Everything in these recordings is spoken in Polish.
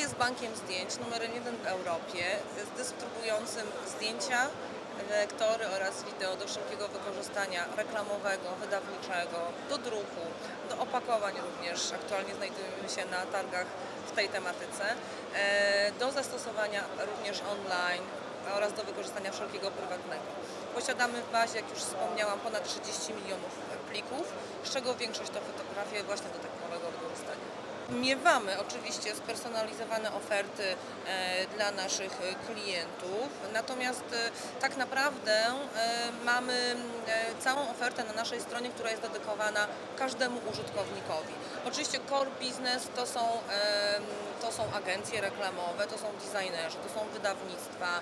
jest bankiem zdjęć numerem jeden w Europie, dystrybuującym zdjęcia, lektory oraz wideo do wszelkiego wykorzystania reklamowego, wydawniczego, do druku, do opakowań również. Aktualnie znajdujemy się na targach w tej tematyce, e, do zastosowania również online oraz do wykorzystania wszelkiego prywatnego. Posiadamy w bazie, jak już wspomniałam, ponad 30 milionów plików, z czego większość to fotografie właśnie do takowego wykorzystania. Miewamy oczywiście spersonalizowane oferty e, dla naszych klientów, natomiast e, tak naprawdę e, mamy całą ofertę na naszej stronie, która jest dedykowana każdemu użytkownikowi. Oczywiście core business to są, to są agencje reklamowe, to są designerzy, to są wydawnictwa,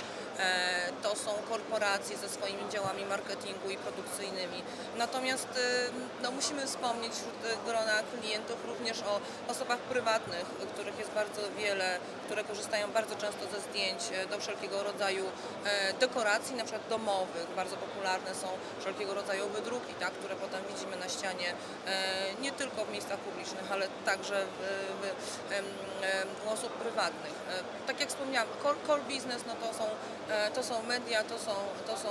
to są korporacje ze swoimi działami marketingu i produkcyjnymi. Natomiast e, no, musimy wspomnieć wśród grona klientów również o osobach prywatnych, których jest bardzo wiele, które korzystają bardzo często ze zdjęć e, do wszelkiego rodzaju e, dekoracji, na przykład domowych. Bardzo popularne są wszelkiego rodzaju wydruki, tak, które potem widzimy na ścianie e, nie tylko w miejscach publicznych, ale także w, u osób prywatnych. Tak jak wspomniałam, core, core business no to, są, to są media, to są, to są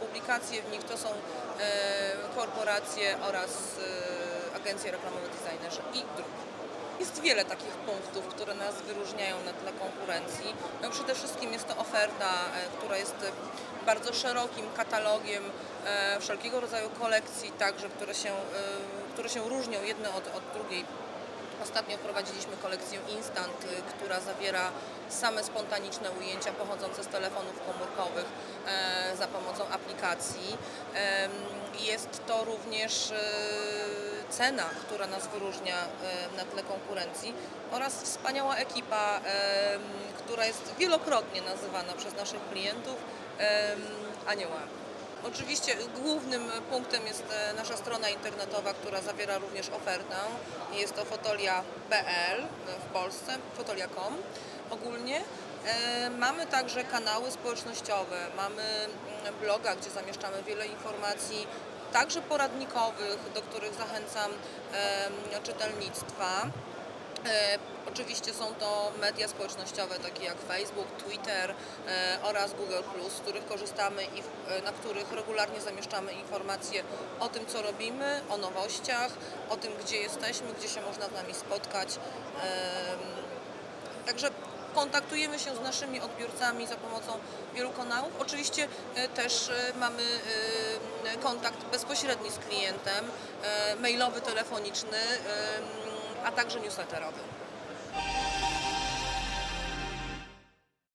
publikacje w nich, to są korporacje oraz e, agencje reklamowe, designerzy i druk. Jest wiele takich punktów, które nas wyróżniają na tle konkurencji. No przede wszystkim jest to oferta, e, która jest e, bardzo szerokim katalogiem wszelkiego rodzaju kolekcji, także które się, które się różnią jedne od, od drugiej. Ostatnio wprowadziliśmy kolekcję Instant, y, która zawiera same spontaniczne ujęcia pochodzące z telefonów komórkowych e, za pomocą aplikacji. Jest to również e, cena, która nas wyróżnia e, na tle konkurencji oraz wspaniała ekipa, która jest wielokrotnie nazywana przez naszych klientów aniołami. Oczywiście głównym punktem jest e, nasza strona internetowa, która zawiera również ofertę. Jest to fotolia.pl w Polsce, fotolia.com ogólnie. E, Mamy także kanały społecznościowe, mamy mm, bloga, gdzie zamieszczamy wiele informacji, także poradnikowych, do których zachęcam czytelnictwa. E, oczywiście są to media społecznościowe takie jak Facebook, Twitter e, oraz Google, z których korzystamy i e, na których regularnie zamieszczamy informacje o tym, co robimy, o nowościach, o tym, gdzie jesteśmy, gdzie się można z nami spotkać. Także kontaktujemy się z naszymi odbiorcami za pomocą wielu kanałów. Oczywiście też mamy kontakt bezpośredni z klientem, mailowy, telefoniczny, a także newsletterowy.